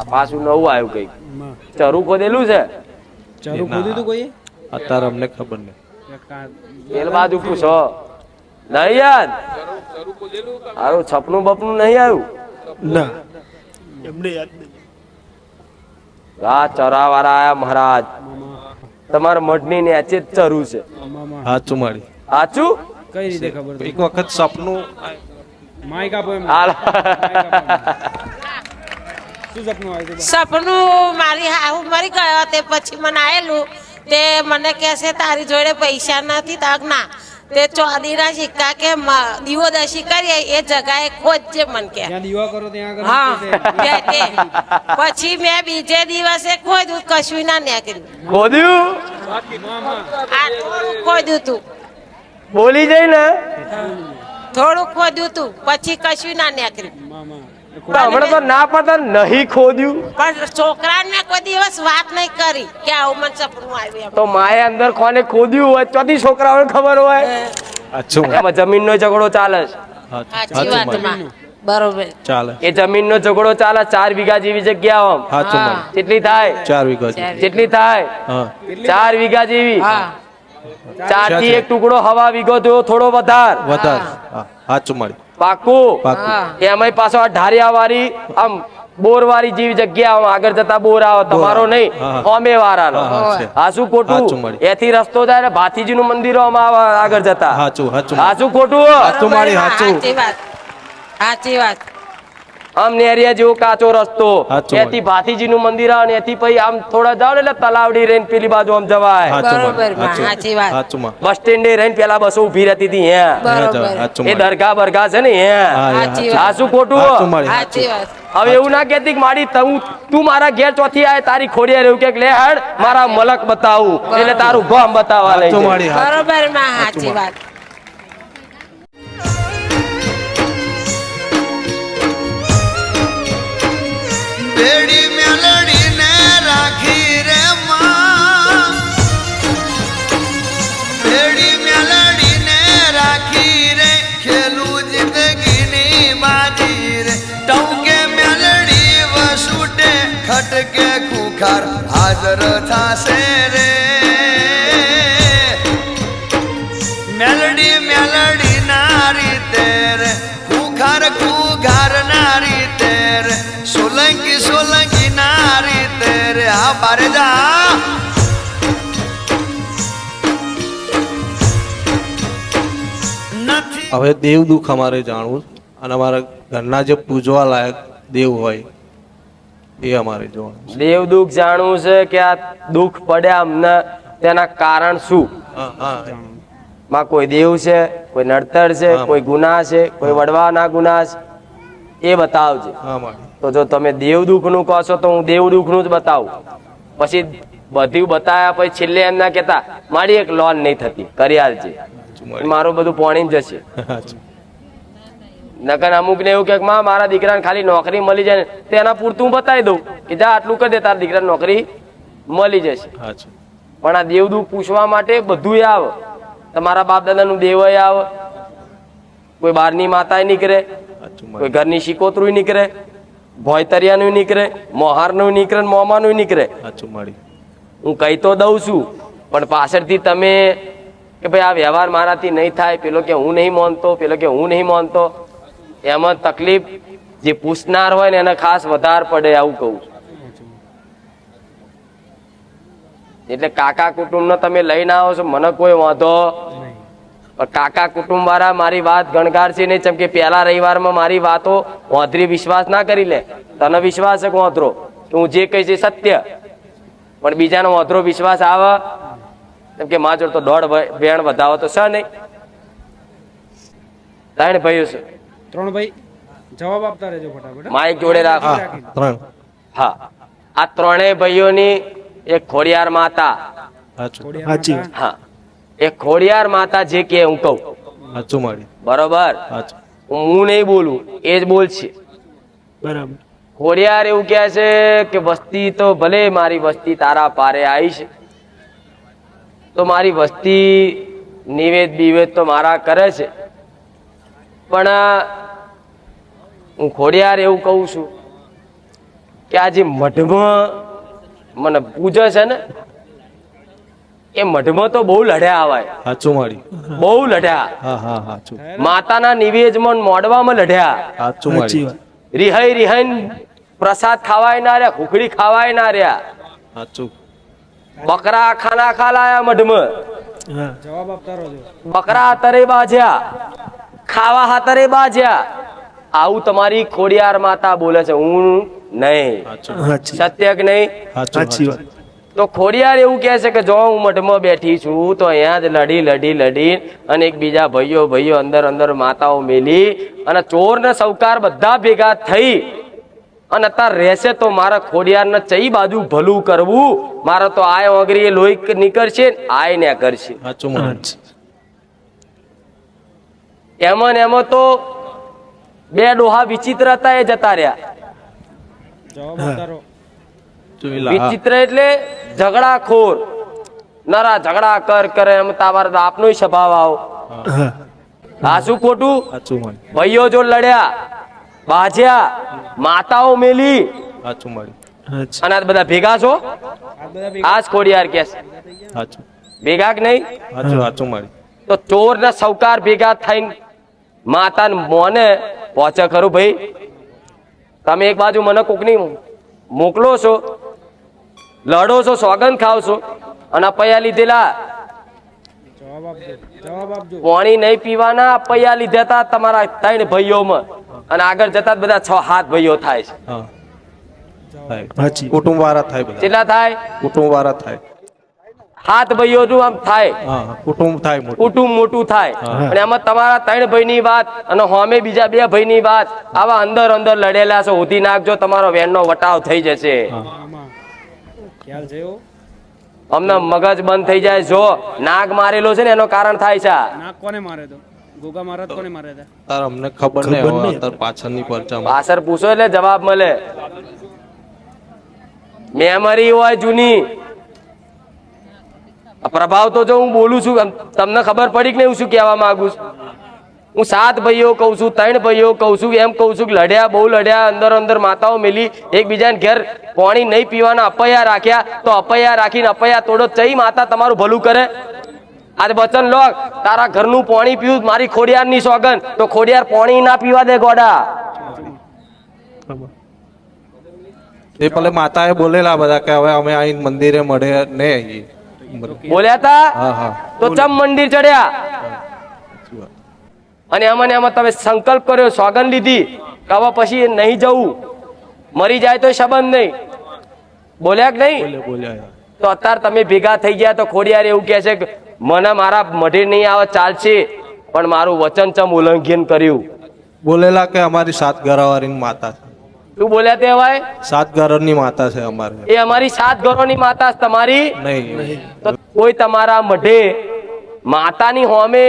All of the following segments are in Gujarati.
આ પાછું નવું આવ્યું કંઈક. માં ચરું ખોદેલું છે? ચરું ખોદ્યું તું કોઈ? અત્યારે અમને ખબર નહીં. એલ બાજુ પૂછો નહીં યાદ આરું છપનું બપનું નહીં આવ્યું? ના. એમને યાદ નહીં. આ ચરાવાળા આયા મહારાજ. તમારા મઢની ને જ ચરું છે. હાચું મારી. હાચું? કઈ રીતે ખબર એક વખત સપનું માઈક આપો એમ હાલ. શું સપનું આવ્યું હતું સપનું મારી હાહુ મરી ગયો તે પછી મને આવેલું તે મને કહે છે તારી જોડે પૈસા નથી તગના તે ચોદીના સિક્કા કે દીવો દશી કરીએ એ જગાએ ખોજજે મન કે. જ્યાં કરો ત્યાં હા. નીચે બે તે. પછી મેં બીજે દિવસે ખોદ્યું કશું ના ન્યા ખોદ્યું આ થોડું ખોદ્યું તું. બોલી જઈ ને થોડું ખોદ્યું તું પછી કશું ના ન્યા મામા. એ તો ના પતા નહીં ખોદ્યું. પણ છોકરાને કોઈ દિવસ વાત નહીં કરી કે આવું મને સપનું આવ્યું તો માએ અંદર કોને ખોદ્યું હોય ચોથી છોકરાઓને ખબર હોય. સાચું એમાં જમીનનો ઝઘડો ચાલે બરોબર. ચાલે. એ જમીનનો ઝઘડો ચાલે ચાર વીઘા જેવી જગ્યા કેટલી થાય. ચાર વીઘા છે. કેટલી થાય. ચાર વીઘા જેવી. ચારથી એક ટુકડો હવા વીઘો થયો થોડો વધાર. વધારે. હા. સાચું મારી પાકું. પાકું. એમાંય પાછો આ ઢારિયા વાળી આમ બોર વાળી જેવી જગ્યા આગળ જતા બોર આવે તમારો નહીં. હોમે વાળાનો. આ શું ખોટું એથી રસ્તો જાય ને ભાતીજી નું મંદિર આમાં આગળ જતા. આ શું ખોટું સાચી વાત. સાચી વાત. આમ નેરિયા જેવો કાચો રસ્તો. એથી ભાતીજી નું મંદિર આવે એથી પછી આમ થોડા જાવ એટલે તલાવડી રહીને પેલી બાજુ આમ જવાય. સાચું બરોબર, મારી માં, સાચી વાત. સાચું માં બસ સ્ટેન્ડે રહીને પેલા બસો ઊભી રહેતી હતી એ દરગાહ બરગાહ છે ને શું ખોટું હવે એવું ના કેતી કે મારી તું તું મારા ઘેર ચોથી આય તારી ખોડિયા રહ્યું કે લે હાડ મારા મલક બતાવું એટલે તારું ગોમ બતાવવા લઈ. બરોબરમાં સાચી વાત. ખુખાર હાજર થશે રે. મેલડી મેલડી નારી તેર ખુખાર ખુખાર નારી તેર, સોલંકી સોલંકી નારી તેર. હા બારે જા હવે દેવ દુઃખ અમારે જાણવું અને અમારા ઘરના જે પૂજવા લાયક દેવ હોય એ અમારે જોવાનું દેવ દુઃખ જાણવું છે કે આ દુઃખ પડ્યા અમને તેના કારણ શું? માં કોઈ દેવ છે કોઈ નડતર છે કોઈ ગુના છે કોઈ વડવાના ગુના છે એ બતાવજે. તો જો તમે દેવ દુઃખનું કહો છો તો હું દેવ દુઃખનું જ બતાવું. પછી બધું બતાવ્યા પછી છેલ્લે એમ ના કેતા મારી એક લોન નહીં થતી. કરી આલજે. મારું. બધું પોણી જશે. નકર અમુક ને એવું કે માં મારા દીકરાને ખાલી નોકરી મળી જાય તેના પૂરતું હું બતાવી દઉં કે જા આટલું કરી દે તારા દીકરાને નોકરી મળી જશે. પણ આ દેવ દુઃખ પૂછવા માટે બધું આવે. તમારા બાપ દાદાનું દેવય આવે. કોઈ બહારની માતા નીકળે કોઈ ઘરની શિકોતરું નીકળે ભોયતરિયાનું નીકળે મોહારનું નીકળે મોમાનું નીકળે. હું કહી તો દઉં છું પણ પાછળથી તમે કે ભાઈ આ વ્યવહાર મારાથી નહીં થાય પેલો કે હું નહીં માનતો પેલો કે હું નહીં માનતો એમાં તકલીફ જે પૂછનાર હોય ને એને ખાસ વધારે પડે આવું કહું. એટલે કાકા કુટુંબનો તમે લઈને આવો છો મને કોઈ વાંધો પણ કાકા કુટુંબ વાળા મારી વાત ગણગાર છે નહીં ચમ પેલા પહેલા રવિવારમાં મારી વાતો વાંધરી વિશ્વાસ ના કરી લે. તને વિશ્વાસ છે વાંધરો. કે હું જે કહીશ એ સત્ય. પણ બીજાનો વાંધરો વિશ્વાસ આવે. કેમ કે મા જોડે તો દોઢ બેણ વધાવો તો છે નહીં. ત્રણ ભાઈઓ છે. ત્રણ ભાઈ જવાબ આપતા રહેજો ફટાફટ માઇક જોડે રાખો. ત્રણ. હા. આ ત્રણેય ભાઈઓની એક ખોડિયાર માતા. સાચી. હા. એ ખોડિયાર માતા જે કે હું કહું. સાચું મારી. બરોબર? હું નહીં બોલું એ જ બોલશે. બરાબર. ખોડિયાર એવું કહે છે કે વસ્તી તો ભલે મારી વસ્તી તારા પારે આવી છે તો મારી વસ્તી નિવેદ બિવેદ તો મારા કરે છે. પણ હું ખોડિયાર એવું કહું છું કે આ જે મઢમાં મને પૂજે છે ને એ મઢમાં તો બહુ લડ્યા આવાય. સાચું મારી. બહુ લડ્યા હા હા સાચું માતાના નિવેદમાં મોડવામાં લડ્યા સાચું સાચી મારી રિહાઈ રિહાઈ પ્રસાદ ખાવાય ના રહ્યા ખુખડી ખાવાય ના રહ્યા. સાચું બકરા ખાના ખાલાયા મઢમાં. જવાબ આપતા રહો બકરા તરે બાજ્યા. ખાવા હાતરે બાજ્યા. આવું તમારી ખોડિયાર માતા બોલે છે. હું નહીં. સત્ય કે નહીં? સાચી વાત. તો ખોડિયાર એવું કહે છે કે જો હું મઠમાં બેઠી છું તો અહીંયા જ લડી લડી લડી અને એકબીજા ભાઈઓ ભાઈઓ અંદર અંદર માતાઓ મેલી અને ચોર ને સૌકાર બધા ભેગા થઈ અને અત્યારે રહેશે તો મારા ખોડિયારને ચઈ બાજુ ભલું કરવું? મારે તો આય ઓગરી લોહી નીકળશે આય ને કરશે. એમાં ને એમાં તો બે ડોહા વિચિત્ર હતા એ જતા રહ્યા. વિચિત્ર એટલે ઝઘડાખોર. નરા ઝઘડા કર કરે એમ તાવાર આપનો સ્વભાવ આવો. હા. આ શું ખોટું? ભાઈઓ જો લડ્યા બાજ્યા માતાઓ મેલી. અને આ બધા ભેગા છો? આ બધા ભેગા. જ ખોડિયાર કે. ભેગા કે નહીં? તો ચોર ને સૌકાર ભેગા થઈને માતા મોને પહોંચે ખરું ભાઈ. તમે એક બાજુ મને કોકની મોકલો છો લડો છો સોગંદ ખાવ છો અને પૈયા લીધેલા જવાબ આપજો જવાબ આપજો. પાણી નહીં પીવાના પૈયા લીધા હતા તમારા ત્રણ ભાઈઓમાં. અને આગળ જતા જ બધા છ હાથ ભાઈઓ થાય છે. કુટુંબ વાળા થાય. કેટલા થાય? કુટુંબ વાળા થાય. હાથ ભાઈઓ નું આમ થાય. કુટુંબ થાય કુટુંબ મોટું થાય. અને આમાં તમારા ત્રણ ભાઈની વાત અને હોમે બીજા બે ભાઈની વાત આવા અંદર અંદર લડેલા છે ઉધી નાખજો તમારો વેણનો વટાવ થઈ જશે. ખ્યાલ છે અમને મગજ બંધ થઈ જાય જો નાગ મારેલો છે ને એનો કારણ થાય છે નાગ કોને મારે તો? ગોગા મહારાજ કોને મારે હતા તાર અમને ખબર નહીં નહીં. પાછળની પરચા પાછળ પૂછો એટલે જવાબ મળે. મેમરી હોય જૂની. પ્રભાવ તો જો હું બોલું છું તમને ખબર પડી કે નહીં, હું શું કહેવા માંગુ છું? હું સાત ભાઈઓ કહું છું, ત્રણ ભાઈઓ કહું છું, એમ કહું છું કે લડ્યા, બહુ લડ્યા, અંદર અંદર માતાઓ મિલી, એકબીજાને ઘેર પાણી નહીં પીવાના, અપૈયા રાખ્યા, તો અપૈયા રાખીને અપૈયા તોડો, ચઈ માતા તમારું ભલું કરે? આજે વચન લો, તારા ઘરનું પાણી પીવું, મારી ખોડિયારની સોગન તો ખોડિયાર પાણી ના પીવા દે ગોડા. એ ભલે માતાએ બોલેલા બધા કે હવે અમે અહીં મંદિરે મળે નહીં. આવીએ બોલ્યા તા? હા હા. તો ચમ મંદિર ચડ્યા? અને એમાં ને એમાં તમે સંકલ્પ કર્યો સોગન લીધી. કે હવે પછી નહીં જવું. મરી જાય તો સંબંધ નહીં. બોલ્યા કે નહીં? બોલ્યા તો અત્યારે તમે ભેગા થઈ ગયા તો ખોડિયાર એવું કહે છે કે મને મારા મઢે નહીં આવે ચાલશે. પણ મારું વચન ચમ ઉલ્લંઘન કર્યું. બોલેલા કે અમારી સાત ઘરવાળી માતા છે. શું બોલ્યા તે ભાઈ? સાત ઘરોની માતા છે અમારે. એ અમારી સાત ઘરોની માતા તમારી? નહીં. તો કોઈ તમારા મઢે માતાની હોમે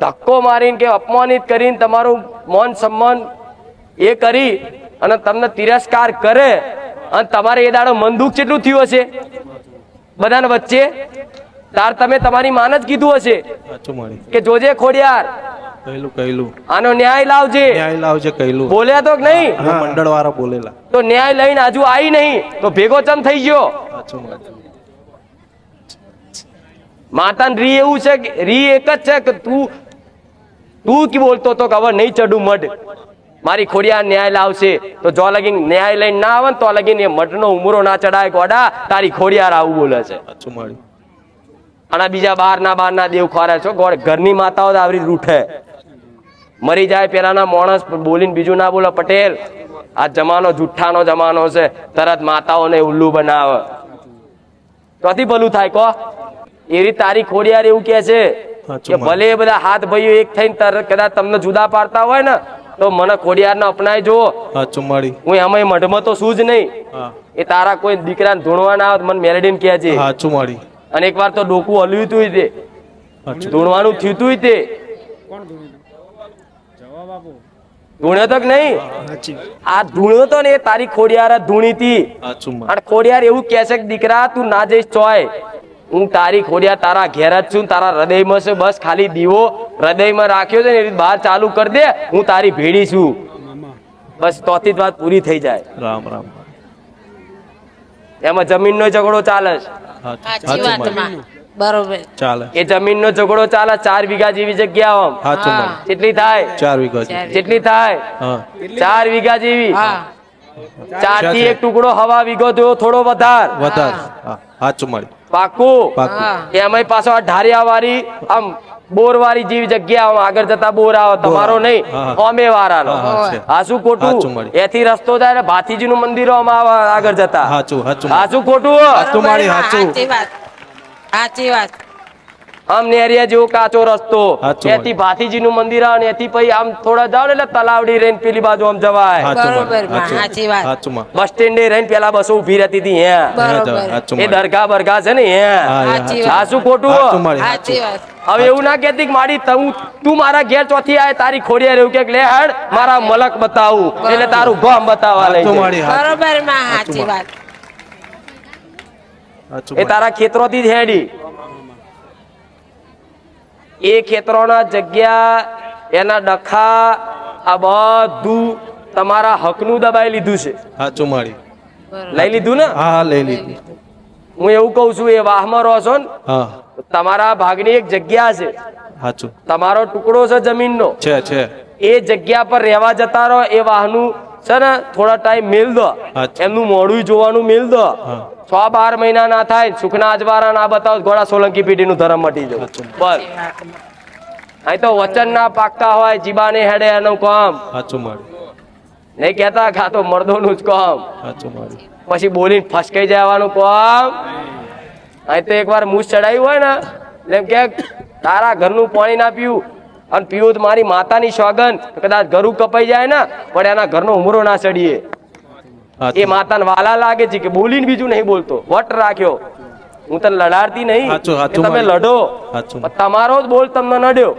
ધક્કો મારીને કે અપમાનિત કરીને તમારું મન સન્માન એ કરી અને તમને તિરસ્કાર કરે અને તમારે એ દાડો મન દુઃખ કેટલું થયું હશે? બધાને વચ્ચે? તાર તમે તમારી માન જ કીધું હશે કે જોજે ખોડિયાર કહેલું કહેલું. આનો ન્યાય લાવજે. ન્યાય લાવજે કહેલું. બોલ્યા તો નહીં? મંડળ વાળા બોલેલા. તો ન્યાય લઈને હજુ આવી નહીં તો ભેગો ચમ થઈ ગયો? માતા રી એવું છે કે રી એક જ છે કે તું તું કે બોલતો તો કે હવે નહીં ચડું મઢ? મારી ખોડિયા ન્યાય લાવશે. તો જો લગીન ન્યાય લઈને ના આવે ને તો લગીન એ મઢનો ઉમરો ના ચડાય ગોડા તારી ખોડિયાર આવું બોલે છે. આના અને બીજા બાર ના બાર ના દેવ ખોરા છો ગોળ ઘરની માતાઓ આવરી રૂઠે. મરી જાય પેલાના માણસ બોલીને બીજું ના બોલો પટેલ આ જમાનો જુઠ્ઠાનો જમાનો છે. તરત માતાઓને ઉલ્લુ બનાવે. ત્યાંથી ભલું થાય કો? એ રીતે તારી ખોડિયાર એવું કે છે કે ભલે બધા હાથ ભાઈઓ એક થઈને તરત કદાચ તમને જુદા પાડતા હોય ને તો મને ખોડિયાર ને અપનાય જુઓ. હું એમાં મઢમાં તો શું જ નહીં એ તારા કોઈ દીકરાને ધૂણવા ના આવે મને મેલેડીને કહે છે. અને એકવાર તો ડોકું હલ્યું તું તે. ધૂણવાનું થયું તું તે. કોણ ધૂણ્યું નહીં? આ ધૂણ્યો તો ને એ તારી ખોડિયાર ધૂણી હતી અને ખોડિયાર એવું કહે છે કે દીકરા તું ના જઈશ ચોય. હું તારી ખોડિયાર તારા ઘેર જ છું તારા હૃદયમાં છે બસ ખાલી દીવો હૃદયમાં રાખ્યો છે ને એ રીતે બહાર ચાલુ કરી દે હું તારી ભેડી છું. બસ તોથી જ વાત પૂરી થઈ જાય. રામ રામ. એમાં જમીનનો ઝઘડો ચાલે છે. બરોબર. ચાલે. એ જમીનનો ઝઘડો ચાલે ચાર વીઘા જેવી જગ્યા આમ કેટલી થાય. ચાર વીઘા કેટલી થાય. ચાર વીઘા જેવી. ચારથી એક ટુકડો હવા વીઘો થયો થોડો વધાર. વધાર. સાચું મારી પાકું. પાકું. એમાંય પાછો આ ઢારિયા વાળી આમ બોર વાળી જેવી જગ્યા આગળ જતા બોર આવે તમારો નહીં. ઓમે વાળાનો હા, હા, આ શું ખોટું? એથી રસ્તો જાય ને ભાથીજી નું મંદિર આગળ જતા. હાસુ ખોટું? સાચું મારી સાચું સાચી વાત. આમ નેરિયા જેવો કાચો રસ્તો. એથી ભાતીજી નું મંદિર આવે ને એથી પછી આમ થોડા જાવ ને એટલે તલાવડી રહીને પેલી બાજુ આમ જવાય. બસ સ્ટેન્ડે રહીને પેલા બસો ઊભી રહેતી હતી હે. બરોબર. સાચું એ દરગાહ બરગાહ છે ને શું ખોટું હવે એવું ના કેતી કે મારી તું તું મારા ઘેર ચોથી આય તારી ખોડિયા રહ્યું કે લે હડ મારા મલક બતાવું. એટલે તારું ભમ બતાવવા લઈ. બરોબર સાચી વાત. એ તારા ખેતરોથી જ હેડી. એ ખેતરોના જગ્યા એના ડખા આ બધું તમારા હકનું દબાઈ લીધું છે. સાચું મારી. લઈ લીધું ને? હા હા લઈ લીધું. હું એવું કઉ છું એ વાહમાં રહો છો ને તમારા ભાગની એક જગ્યા છે. સાચું. તમારો ટુકડો છે જમીનનો. છે છે. એ જગ્યા પર રહેવા જતા રહો એ વાહનું છે ને થોડા ટાઈમ મેલ દો. એમનું મોડું જોવાનું મેલ દો. છ બાર મહિના ના થાય સુખના અજવારા ના બતાવો ઘોડા સોલંકી પેઢી નું ધર્મ મટી જાય બસ. અહીં તો વચન ના પાકતા હોય જીબાને હેડે એનું કામ. સાચું મારી નહીં કેતા ખા તો મર્દોનું જ કામ. સાચું મારી પછી બોલીને ફસકાઈ જવાનું કામ. અહીં તો એકવાર મૂછ ચડાયું હોય ને એમ કે તારા ઘરનું પાણી ના પીવું. અને પિયુત મારી માતાની સોગન કદાચ ઘરું કપાઈ જાય ને પણ એના ઘરનો ઉમરો ના ચડીએ. એ. માતાને વાલા લાગે છે કે બોલીને બીજું નહીં બોલતો. વટ રાખ્યો. હું તને લડાડતી નહીં. તમે લડો. તમારો જ બોલ તમને નડ્યો.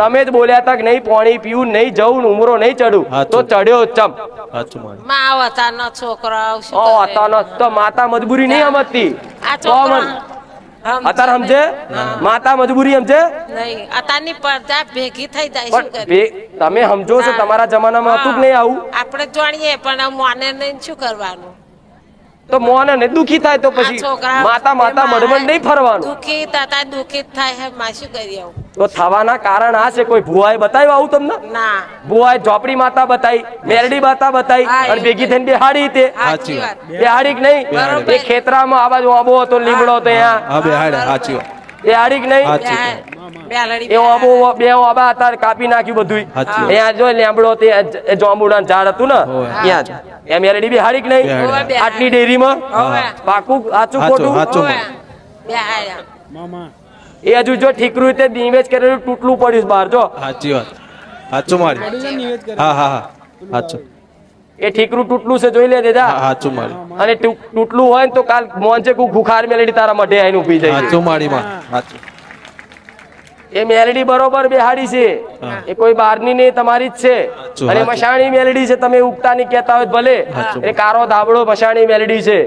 તમે જ બોલ્યા તા કે નહીં પાણી પીવું નહીં જવું ઉમરો નહીં ચડું. તો ચડ્યો ચમ. સાચું મારી. માં આવતાના છોકરાઓ શું ઓ કરે? અતાનો તો માતા મજબૂરી નહીં સમજતી. છોકરા અત્યારે સમજે? માતા મજબૂરી સમજે? નહીં અત્યારની પ્રજા ભેગી થઈ જાય શું પણ કરે? તમે સમજો છો તમારા જમાનામાં હતું કે નહીં આવું? આપણે જાણીએ પણ મોને નહીં શું કરવાનું? તો મોને ને દુખી થાય તો પછી માતા માતા મડમડ નહીં ફરવાનું. દુખી તાતા દુખી થાય હે માં શું કરી આવું. તો થવાના કારણ આ છે કોઈ ભુવાએ બતાવ્યું આવું તમને? ના. ભુવાએ ઝોપડી માતા બતાવી મેરડી માતા બતાવી અને ભેગી થઈને બેહાડી તે. બેહાડી. કે નહીં. એ ખેતરામાં આવા જો આબો હતો લીમડો હતો ત્યાં. હા બે સાચી વાત. બેહાડી કે નહીં? એ આબો બે આબા હતા કાપી નાખ્યું બધું. અહીંયા જો લીમડો તે જોંબુડા ઝાડ હતું ને? ત્યાં જ. એમ મેરડી બેહાડી કે નહીં? આટલી ડેરીમાં. પાકું સાચું ખોટું? સાચું. બેહાડ્યા. મામા. એ હજુ જો ઠીકરું રીતે નિવેશ કરેલું તૂટલું પડ્યું બહાર જો. સાચી વાત. સાચું મારી હા હા હા. સાચું. એ ઠીકરું તૂટલું છે જોઈ લેજે જા. હા સાચું મારી અને તૂટલું હોય ને તો કાલ મોંચે કુ ભૂખાર મેલેડી તારા મઢે આઈને ઊભી જાય સાચું મારી માં. સાચું. એ મેલડી બરોબર બેહાડી છે. એ કોઈ બહારની નહીં તમારી જ છે. અને મશાણી મેલડી છે તમે ઉગતાની કહેતા હોય ભલે. એ કારો ધાબળો મશાણી મેલડી છે.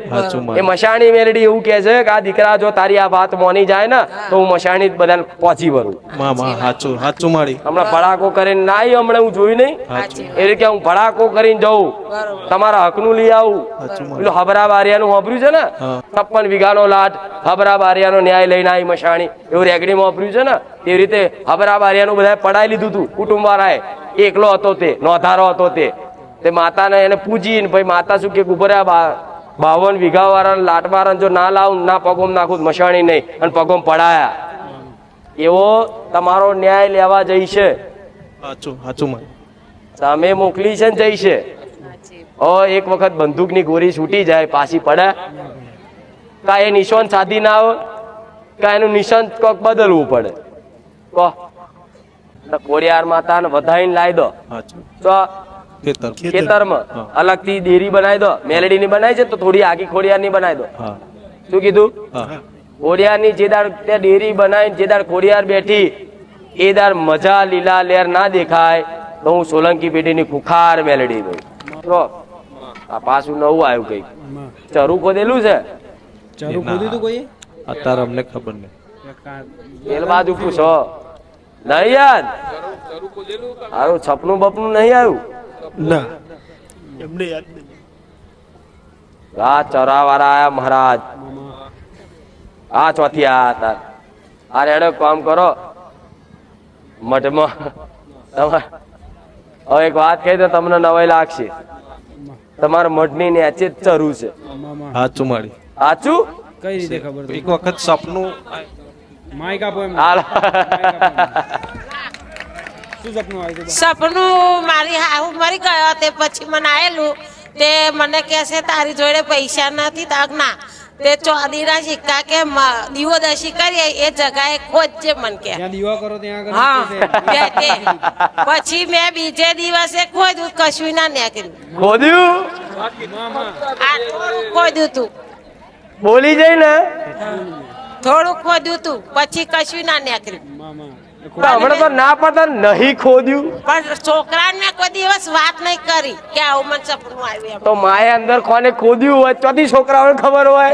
એ મશાણી મેલડી એવું કે છે કે આ દીકરા જો તારી આ વાત મોની જાય ને તો હું મશાણી બધાને પહોંચી મારી. હમણાં ભડાકો કરીને ના હમણાં હું જોયું નહીં. એ રીતે હું ભડાકો કરીને જઉં. તમારા હકનું લઈ આવું. પેલું હબરા બારિયાનું વાપર્યું છે ને. છપ્પન વીઘાનો લાટ હબરા બારિયાનો ન્યાય લઈને આવી મશાણી. એવું રેગડીમાં વાપર્યું છે ને? એવી રીતે હબરા બારિયાનું બધા પડાવી લીધું હતું કુટુંબ વાળાએ એકલો હતો તે નોંધારો હતો તે. તે માતાને એને પૂજીને ભાઈ માતા શું કે ઉપર બાવન વીઘા વાળા લાટવાળા જો ના લાવું ના પગોમ નાખું મશાણી નહીં. અને પગોમ પડાયા. એવો તમારો ન્યાય લેવા જઈશે સાચું સાચું તમે મોકલી છે ને જઈશે છે. ઓ એક વખત બંદૂકની ગોરી છૂટી જાય પાછી પડે. કા એ નિશાન સાધી ના આવે કા એનું નિશાન કોક બદલવું પડે. તો કોરિયાર માતાને વધાઈને લાવી દો. તો ખેતર. ખેતરમાં. અલગથી દેરી બનાવી દો. મેલડીની બનાવી છે તો થોડી આગી ખોડિયારની બનાવી દો. શું કીધું? ખોડિયાર ની જે દાડ ત્યાં ડેરી બનાવી જે દાડ ખોડિયાર બેઠી એ દાડ મજા લીલા લેર ના દેખાય. તો હું સોલંકી પેઢીની ખુખાર મેલડી દઉં. તો આ પાછું નવું આવ્યું કઈ ચરુ ખોદેલું છે? ચારું ખોદ્યું તું કોઈ? અત્યારે અમને ખબર નહીં. પેલ બાજુ પૂછો. નહીં યાદ સારું છપનું બપનું નહીં આવ્યું? ના. આ ચરાવાળા આયા મહારાજ. આ ચોથી આ તાર આ રેડો કામ કરો. મઠમાં તમારે એક વાત કહી દો તમને નવાઈ લાગશે. તમારા મઠની ને ચરું છે. સાચું મારી. સાચું કઈ રીતે ખબર એક વખત સપનું માઇક આપો એમ હાલ. શું સપનું આવ્યું સપનું મારી હું મરી ગયો તે પછી મને આવેલું તે મને કહે છે તારી જોડે પૈસા નથી. તગના તે ચોદીના સિક્કા કે મ- દીવો દશી કરીએ એ જગાએ ખોજજે મને કે. જ્યાં કરો ત્યાં હા. પછી મેં બીજે દિવસે ખોદ્યું કશું ના નીકળ્યું. ખોદ્યું? ખોદ્યું તું. બોલી જઈ ને થોડું ખોદ્યું તું પછી કશું ના નીકળ્યું. મામા તો હમણાં તો ના પતા નહીં ખોદ્યું. પણ છોકરાને કોઈ દિવસ વાત નહીં કરી કે આવું મને સપનું આવ્યું તો માએ અંદર કોને ખોદ્યું હોય ચોથી છોકરાઓને ખબર હોય.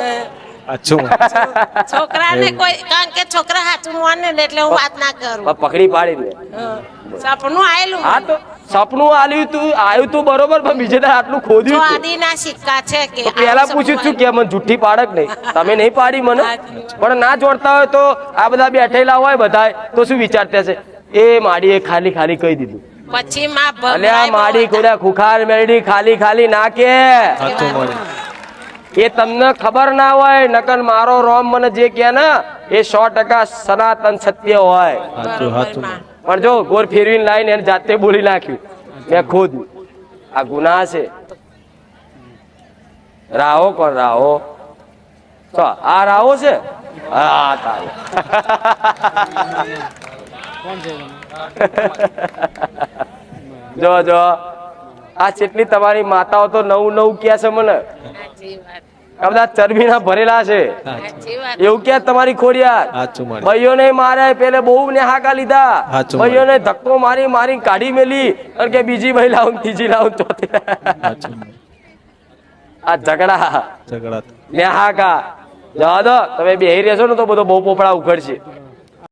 છોકરાને કોઈ કારણ કે છોકરા સાચું માને ને એટલે હું વાત ના કરું. પકડી પાડી દે સપનું આયેલું હા તો સપનું આલ્યું તું આવ્યું તું બરોબર પણ બીજે દાડે આટલું ખોદ્યું તું. ચોદીના સિક્કા છે કે તો પેલા પૂછ્યું છું કે મને જુઠ્ઠી પાડક નહીં? તમે નહીં પાડી મને? પણ ના જોડતા હોય તો આ બધા બેઠેલા હોય બધા તો શું વિચારતા છે એ માડીએ ખાલી ખાલી કહી દીધું. પછી માં ભલે આ માડી. કોડા ખુખાર મેરડી ખાલી ખાલી ના કે સાચું એ તમને ખબર ના હોય નકર મારો રોમ મને જે કે ને એ સો ટકા સનાતન સત્ય હોય. સાચું સાચું માં. પણ જો ગોર ફેરવીને લાવીને એને જાતે બોલી નાખ્યું. મેં ખુદ. આ ગુનાહ છે. રાહો કોણ રાહો? તો આ રાહો છે? હા, તારે? જો જો. આ જેટલી તમારી માતાઓ તો નવું નવું ક્યાં છે મને. સાચી વાત આ બધા ચરબીના ભરેલા છે. એવું કે તમારી ભાઈઓને મારે પેલે બહુ ને હાકા લીધા ભાઈઓને ધક્કો મારી મારી કાઢી મેલી. અને કે બીજી ભાઈ લાવું ત્રીજી લાવું ચોથી આ ઝઘડા. ઝઘડા. ને હાકા જવા દો તમે બેહી રહેશો ને તો બધો બહુ પોપડા ઉખડશે.